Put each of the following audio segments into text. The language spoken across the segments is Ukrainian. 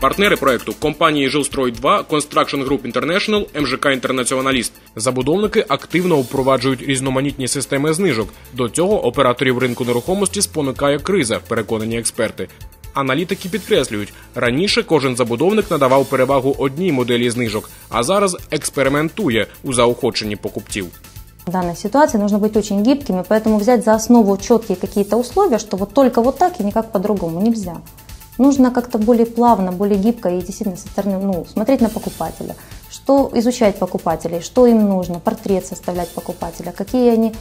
Партнери проекту компанії Жилстрой 2 Construction Group International, МЖК Інтернаціоналіст. Забудовники активно впроваджують різноманітні системи знижок. До цього операторів ринку нерухомості спонукає криза, переконані експерти. Аналітики підкреслюють, раніше кожен забудовник надавав перевагу одній моделі знижок, а зараз експериментує у заохоченні покупців. В данной ситуации нужно быть очень гибкими, поэтому взять за основу четкие какие-то условия, что вот только вот так и никак по-другому нельзя. Нужно как-то более плавно, более гибко и действительно со стороны, ну, смотреть на покупателя, что изучать покупателей, что им нужно, портрет составлять покупателя, какие они,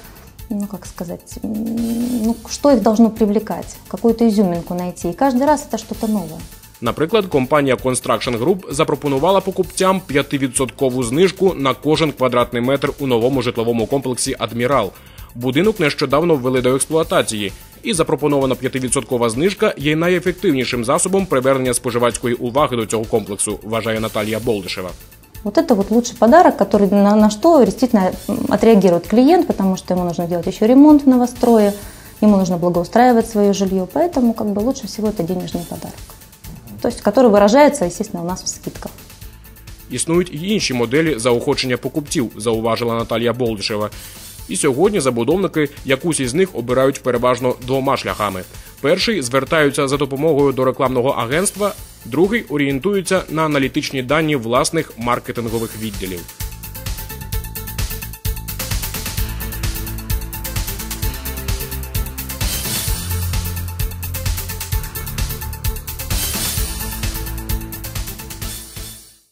ну, как сказать, м, ну, что их должно привлекать, какую-то изюминку найти. И каждый раз это что-то новое. Наприклад, компанія Construction Group запропонувала покупцям 5% знижку на кожен квадратний метр у новому житловому комплексі Адмірал. Будинок нещодавно ввели до експлуатації, і запропонована 5% знижка є найефективнішим засобом привернення споживацької уваги до цього комплексу, вважає Наталія Болдишева. Вот это вот лучший подарок, который на, на что действительно м, отреагирует клиент, потому что ему нужно делать еще ремонт в новострое, ему нужно благоустраивать свое жилье, поэтому как бы лучше всего это денежный подарок. То есть, который выражается, естественно, у нас в скидках. Існують і інші моделі заохочення покупців, зауважила Наталія Болдишева. І сьогодні забудовники якусь із них обирають переважно двома шляхами: перший звертаються за допомогою до рекламного агентства, другий орієнтуються на аналітичні дані власних маркетингових відділів.